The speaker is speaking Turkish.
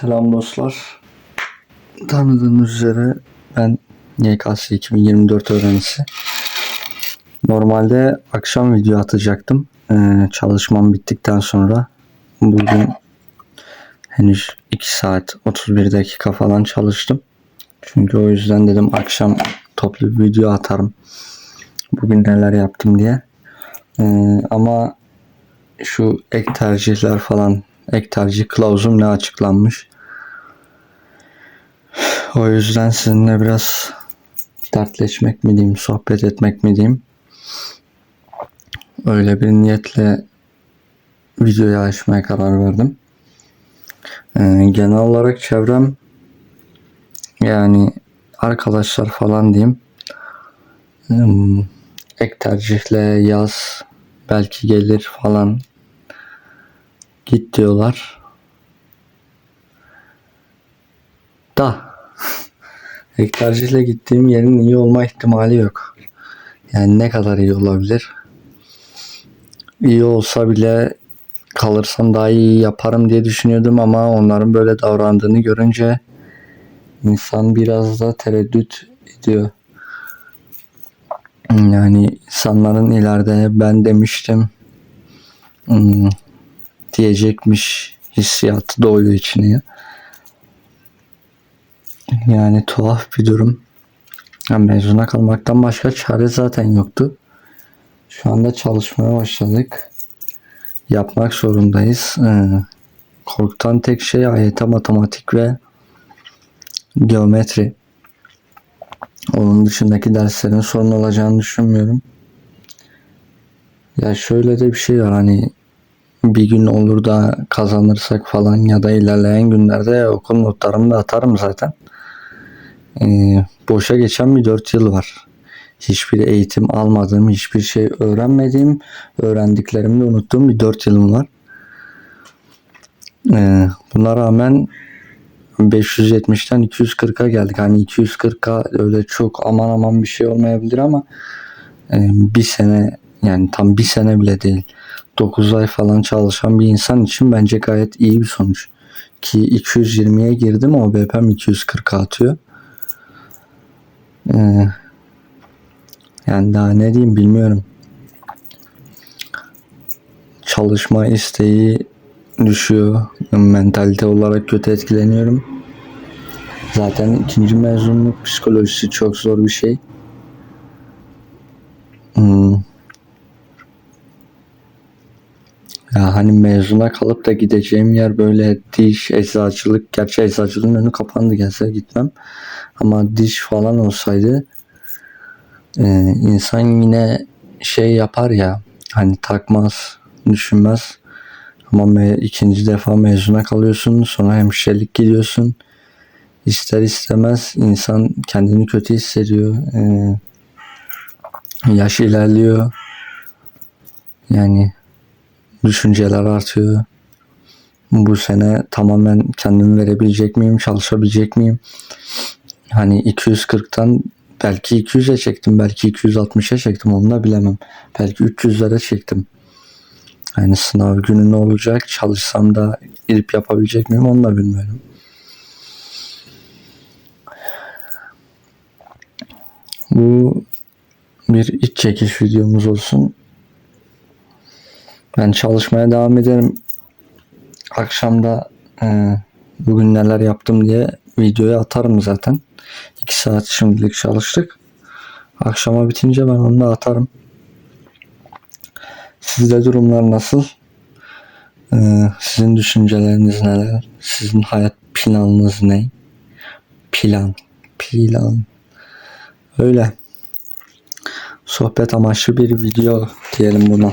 Selam dostlar. Tanıdığınız üzere ben YKS 2024 öğrencisi. Normalde akşam video atacaktım. Ee, çalışmam bittikten sonra bugün henüz 2 saat 31 dakika falan çalıştım. Çünkü o yüzden dedim akşam toplu bir video atarım. Bugün neler yaptım diye. Ee, ama şu ek tercihler falan ek tercih kılavuzum ne açıklanmış. O yüzden sizinle biraz dertleşmek mi diyeyim, sohbet etmek mi diyeyim. Öyle bir niyetle videoyu açmaya karar verdim. Ee, genel olarak çevrem yani arkadaşlar falan diyeyim. Ek tercihle yaz belki gelir falan git diyorlar. Da ek tercihle gittiğim yerin iyi olma ihtimali yok. Yani ne kadar iyi olabilir? İyi olsa bile kalırsam daha iyi yaparım diye düşünüyordum ama onların böyle davrandığını görünce insan biraz da tereddüt ediyor. Yani insanların ileride ben demiştim hmm, diyecekmiş hissiyatı doğuyor içine. ya. Yani tuhaf bir durum. Ya mezuna kalmaktan başka çare zaten yoktu. Şu anda çalışmaya başladık. Yapmak zorundayız. Ee, korkutan tek şey AYT matematik ve geometri. Onun dışındaki derslerin sorun olacağını düşünmüyorum. Ya şöyle de bir şey var hani bir gün olur da kazanırsak falan ya da ilerleyen günlerde okul notlarımı da atarım zaten. Ee, boşa geçen bir 4 yıl var. Hiçbir eğitim almadığım, hiçbir şey öğrenmediğim, öğrendiklerimi de unuttuğum bir 4 yılım var. Ee, buna rağmen 570'ten 240'a geldik. Hani 240'a öyle çok aman aman bir şey olmayabilir ama e, bir sene yani tam bir sene bile değil. 9 ay falan çalışan bir insan için bence gayet iyi bir sonuç. Ki 220'ye girdim o BPM 240 atıyor. Ee, yani daha ne diyeyim bilmiyorum. Çalışma isteği düşüyor. Mentalite olarak kötü etkileniyorum. Zaten ikinci mezunluk psikolojisi çok zor bir şey. Hmm. Ya hani mezuna kalıp da gideceğim yer böyle diş, eczacılık. Gerçi eczacılığın önü kapandı gelse gitmem. Ama diş falan olsaydı e, insan yine şey yapar ya hani takmaz, düşünmez. Ama me- ikinci defa mezuna kalıyorsun. Sonra hemşirelik gidiyorsun. İster istemez insan kendini kötü hissediyor. Ee, yaş ilerliyor. Yani düşünceler artıyor. Bu sene tamamen kendimi verebilecek miyim? Çalışabilecek miyim? Hani 240'tan belki 200'e çektim. Belki 260'a çektim. Onu da bilemem. Belki 300'lere çektim. Yani sınav günü ne olacak? Çalışsam da girip yapabilecek miyim? Onu da bilmiyorum. Bu bir iç çekiş videomuz olsun. Ben çalışmaya devam ederim. Akşamda e, bugün neler yaptım diye videoyu atarım zaten. 2 saat şimdilik çalıştık. Akşama bitince ben onu da atarım. Sizde durumlar nasıl? Ee, sizin düşünceleriniz neler? Sizin hayat planınız ne? Plan. Plan. Öyle. Sohbet amaçlı bir video diyelim buna.